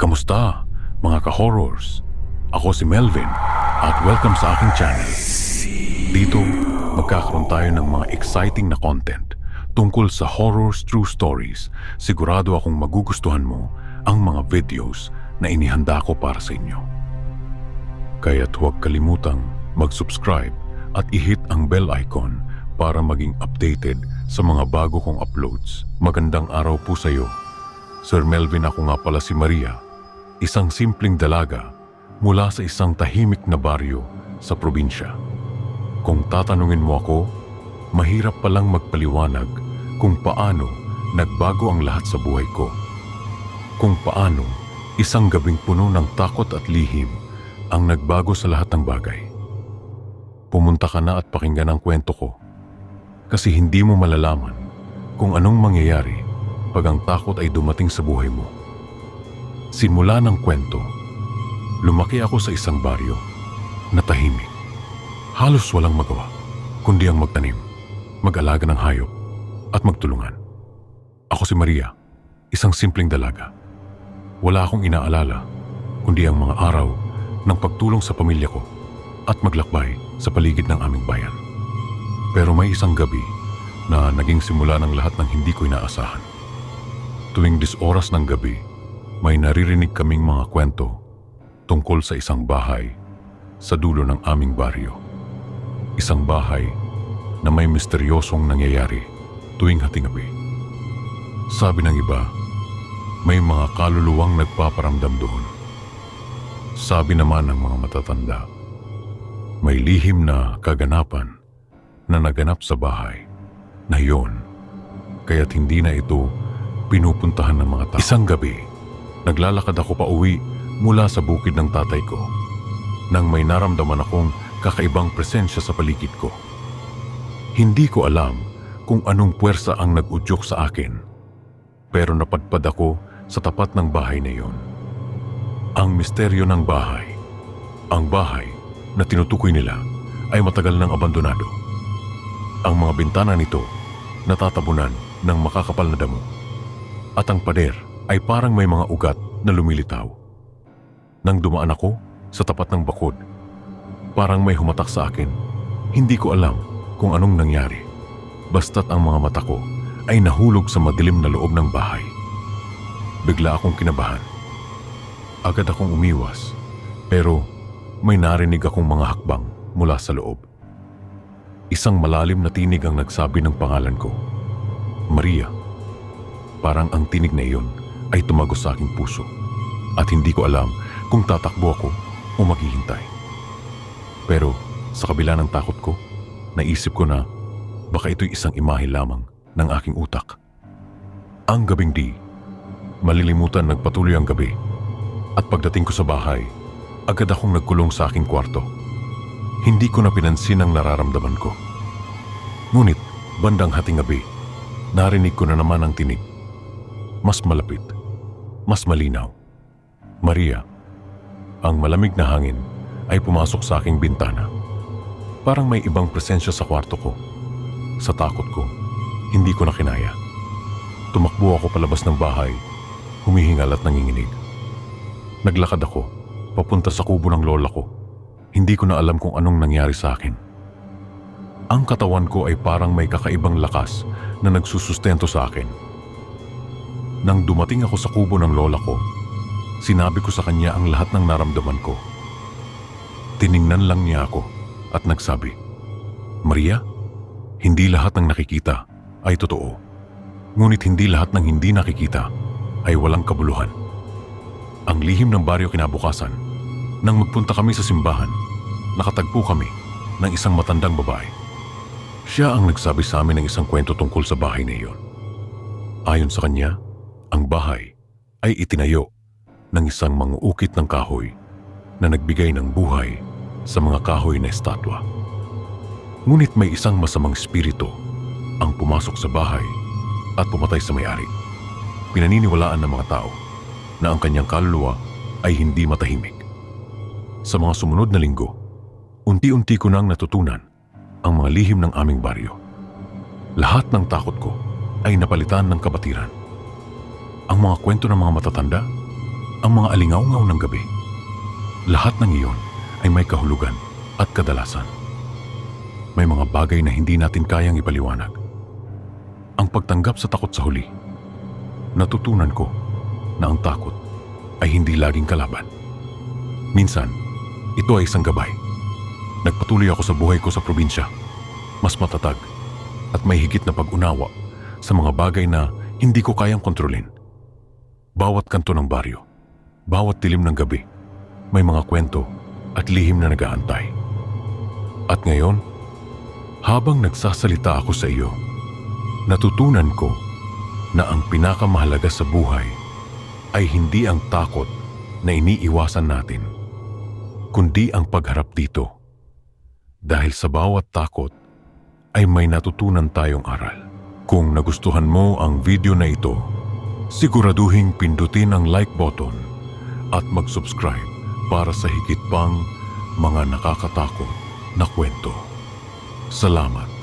Kamusta, mga ka-horrors? Ako si Melvin at welcome sa aking channel. Dito, magkakaroon tayo ng mga exciting na content tungkol sa horrors true stories. Sigurado akong magugustuhan mo ang mga videos na inihanda ko para sa inyo. Kaya't huwag kalimutang mag-subscribe at i-hit ang bell icon para maging updated sa mga bago kong uploads. Magandang araw po sa iyo. Sir Melvin ako nga pala si Maria, isang simpleng dalaga mula sa isang tahimik na baryo sa probinsya. Kung tatanungin mo ako, mahirap palang magpaliwanag kung paano nagbago ang lahat sa buhay ko. Kung paano isang gabing puno ng takot at lihim ang nagbago sa lahat ng bagay. Pumunta ka na at pakinggan ang kwento ko. Kasi hindi mo malalaman kung anong mangyayari pag ang takot ay dumating sa buhay mo. Simula ng kwento, lumaki ako sa isang baryo na tahimik. Halos walang magawa, kundi ang magtanim, mag-alaga ng hayop, at magtulungan. Ako si Maria, isang simpleng dalaga. Wala akong inaalala, kundi ang mga araw ng pagtulong sa pamilya ko at maglakbay sa paligid ng aming bayan. Pero may isang gabi na naging simula ng lahat ng hindi ko inaasahan. Tuwing dis oras ng gabi, may naririnig kaming mga kwento tungkol sa isang bahay sa dulo ng aming baryo. Isang bahay na may misteryosong nangyayari tuwing hating gabi. Sabi ng iba, may mga kaluluwang nagpaparamdam doon. Sabi naman ng mga matatanda, may lihim na kaganapan na naganap sa bahay na yon, kaya't hindi na ito pinupuntahan ng mga tao. Isang gabi, naglalakad ako pa uwi mula sa bukid ng tatay ko nang may naramdaman akong kakaibang presensya sa paligid ko. Hindi ko alam kung anong puwersa ang nag-udyok sa akin, pero napadpad ako sa tapat ng bahay na iyon. Ang misteryo ng bahay. Ang bahay na tinutukoy nila ay matagal nang abandonado. Ang mga bintana nito natatabunan ng makakapal na damo. At ang pader ay parang may mga ugat na lumilitaw. Nang dumaan ako sa tapat ng bakod, parang may humatak sa akin. Hindi ko alam kung anong nangyari. Basta't ang mga mata ko ay nahulog sa madilim na loob ng bahay. Bigla akong kinabahan. Agad akong umiwas, pero may narinig akong mga hakbang mula sa loob. Isang malalim na tinig ang nagsabi ng pangalan ko. Maria. Parang ang tinig na iyon ay tumagos sa aking puso at hindi ko alam kung tatakbo ako o maghihintay. Pero sa kabila ng takot ko, naisip ko na baka ito'y isang imahe lamang ng aking utak. Ang gabing di, malilimutan nagpatuloy ang gabi at pagdating ko sa bahay, agad akong nagkulong sa aking kwarto. Hindi ko na pinansin ang nararamdaman ko. Ngunit, bandang hating gabi, narinig ko na naman ang tinig. Mas malapit, mas malinaw. Maria, ang malamig na hangin ay pumasok sa aking bintana. Parang may ibang presensya sa kwarto ko. Sa takot ko, hindi ko na kinaya. Tumakbo ako palabas ng bahay, humihingal at nanginginig. Naglakad ako, papunta sa kubo ng lola ko. Hindi ko na alam kung anong nangyari sa akin. Ang katawan ko ay parang may kakaibang lakas na nagsusustento sa akin. Nang dumating ako sa kubo ng lola ko, sinabi ko sa kanya ang lahat ng naramdaman ko. Tiningnan lang niya ako at nagsabi, Maria, hindi lahat ng nakikita ay totoo. Ngunit hindi lahat ng hindi nakikita ay walang kabuluhan. Ang lihim ng baryo kinabukasan, nang magpunta kami sa simbahan, nakatagpo kami ng isang matandang babae. Siya ang nagsabi sa amin ng isang kwento tungkol sa bahay na iyon. Ayon sa kanya, ang bahay ay itinayo ng isang manguukit ng kahoy na nagbigay ng buhay sa mga kahoy na estatwa. Ngunit may isang masamang espiritu ang pumasok sa bahay at pumatay sa may-ari. Pinaniniwalaan ng mga tao na ang kanyang kaluluwa ay hindi matahimik. Sa mga sumunod na linggo, unti-unti ko nang natutunan ang mga lihim ng aming baryo. Lahat ng takot ko ay napalitan ng kabatiran. Ang mga kwento ng mga matatanda, ang mga alingaw-ngaw ng gabi. Lahat ng iyon ay may kahulugan at kadalasan. May mga bagay na hindi natin kayang ipaliwanag. Ang pagtanggap sa takot sa huli. Natutunan ko na ang takot ay hindi laging kalaban. Minsan, ito ay isang gabay. Nagpatuloy ako sa buhay ko sa probinsya. Mas matatag at may higit na pag-unawa sa mga bagay na hindi ko kayang kontrolin. Bawat kanto ng baryo, bawat dilim ng gabi, may mga kwento at lihim na nag-aantay. At ngayon, habang nagsasalita ako sa iyo, natutunan ko na ang pinakamahalaga sa buhay ay hindi ang takot na iniiwasan natin, kundi ang pagharap dito. Dahil sa bawat takot ay may natutunan tayong aral. Kung nagustuhan mo ang video na ito, siguraduhin pindutin ang like button at mag-subscribe para sa higit pang mga nakakatakot na kwento. Salamat.